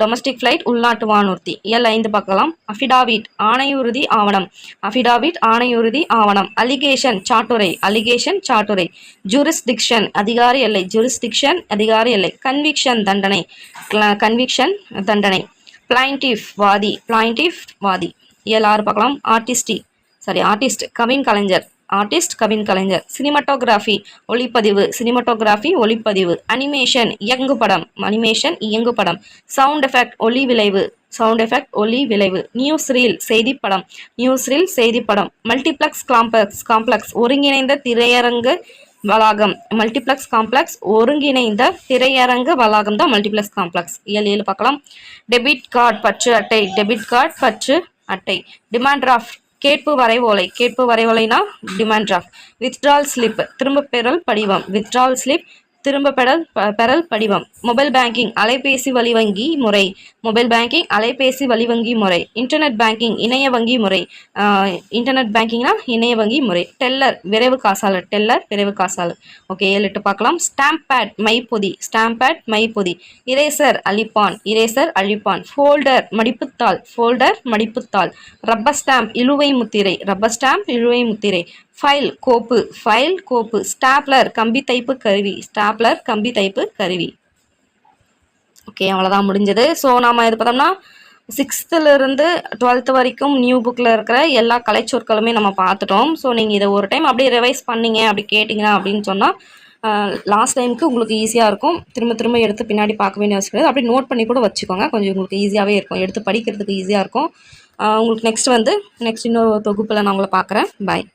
டொமஸ்டிக் ஃப்ளைட் உள்நாட்டு வானூர்த்தி எல் ஐந்து பார்க்கலாம். அஃபிடாவிட் ஆணையுறுதி ஆவணம். அஃபிடாவிட் ஆணையுறுதி ஆவணம். அலிகேஷன் சாட்டுரை அலிகேஷன் சாட்டுரை ஜூரிஸ்டிக்ஷன் அதிகார எல்லை. ஜூரிஸ்டிக்ஷன் அதிகார எல்லை. கன்விக்ஷன் தண்டனை. கன்விக்ஷன் தண்டனை. பிளைண்டிஃப் வாதி. பிளைண்டிஃப் வாதி. எல் ஆறு பார்க்கலாம். ஆர்டிஸ்டி சாரி ஆர்டிஸ்ட் கவின் கலைஞர் ஆர்டிஸ்ட் கவின் கலைஞர். சினிமாட்டோகிராஃபி ஒளிப்பதிவு. சினிமாட்டோகிராஃபி ஒளிப்பதிவு. அனிமேஷன் இயங்கு படம். அனிமேஷன் இயங்கு படம். சவுண்ட் எஃபெக்ட் ஒளி விளைவு. சவுண்ட் எஃபெக்ட் ஒலி விளைவு. நியூஸ் ரீல் செய்திப்படம் நியூஸ் ரீல் செய்திப்படம் மல்டிப்ளெக்ஸ் காம்ப்ளெக்ஸ் காம்ப்ளெக்ஸ் ஒருங்கிணைந்த திரையரங்கு வளாகம். மல்டிப்ளெக்ஸ் காம்ப்ளெக்ஸ் ஒருங்கிணைந்த திரையரங்கு வளாகம் தான் மல்டிப்ளெக்ஸ் காம்ப்ளெக்ஸ் ஏழு ஏழு பார்க்கலாம். டெபிட் கார்டு பற்று அட்டை. டெபிட் கார்டு பற்று அட்டை. டிமாண்ட் டிராஃப்ட் கேட்பு வரைவோலை. கேட்பு வரைவோலைனா டிமாண்ட் டிராஃப்ட் வித்ட்ரால் ஸ்லிப் திரும்ப பெறல் படிவம். வித்ட்ரால் ஸ்லிப் திரும்ப பெடல் ப- பெறல் படிவம். மொபைல் பேங்கிங் அலைபேசி வழி வங்கி முறை. மொபைல் பேங்கிங் அலைபேசி வழி வங்கி முறை. இன்டர்நெட் பேங்கிங் இணைய வங்கி முறை. இன்டர்நெட் பேங்கிங்னா இணைய வங்கி முறை. டெல்லர் விரைவு காசாளர். டெல்லர் விரைவு காசாளர். ஓகே ஏழு எட்டு பார்க்கலாம். ஸ்டாம்ப் பேட் மைப்பொதி. ஸ்டாம்ப் பேட் மைப்பொதி. இரேசர் அழிப்பான். இரேசர் அழிப்பான். ஃபோல்டர் மடிப்புத்தாள். ஃபோல்டர் மடிப்புத்தாள். ரப்பர் ஸ்டாம்ப் இழுவை முத்திரை. ரப்பர் ஸ்டாம்ப் இழுவை முத்திரை. ஃபைல் கோப்பு. ஃபைல் கோப்பு. ஸ்டாப்லர் கம்பி தைப்பு கருவி. ஸ்டாப்லர் கம்பி தைப்பு கருவி. ஓகே அவ்வளோதான் முடிஞ்சது. ஸோ நாம் இது பார்த்தோம்னா சிக்ஸ்த்துலேருந்து டுவெல்த்து வரைக்கும் நியூ புக்கில் இருக்கிற எல்லா கலைச்சொற்களுமே நம்ம பார்த்துட்டோம். ஸோ நீங்கள் இதை ஒரு டைம் அப்படியே ரிவைஸ் பண்ணீங்க அப்படி கேட்டிங்க அப்படின்னு சொன்னால் லாஸ்ட் டைமுக்கு உங்களுக்கு ஈஸியாக இருக்கும். திரும்ப திரும்ப எடுத்து பின்னாடி பார்க்க வேண்டிய அவசியம் கிடையாது. அப்படியே நோட் பண்ணி கூட வச்சுக்கோங்க. கொஞ்சம் உங்களுக்கு ஈஸியாகவே இருக்கும். எடுத்து படிக்கிறதுக்கு ஈஸியாக இருக்கும். உங்களுக்கு நெக்ஸ்ட் வந்து நெக்ஸ்ட் இன்னொரு தொகுப்பில் நான் உங்களை பார்க்குறேன். பாய்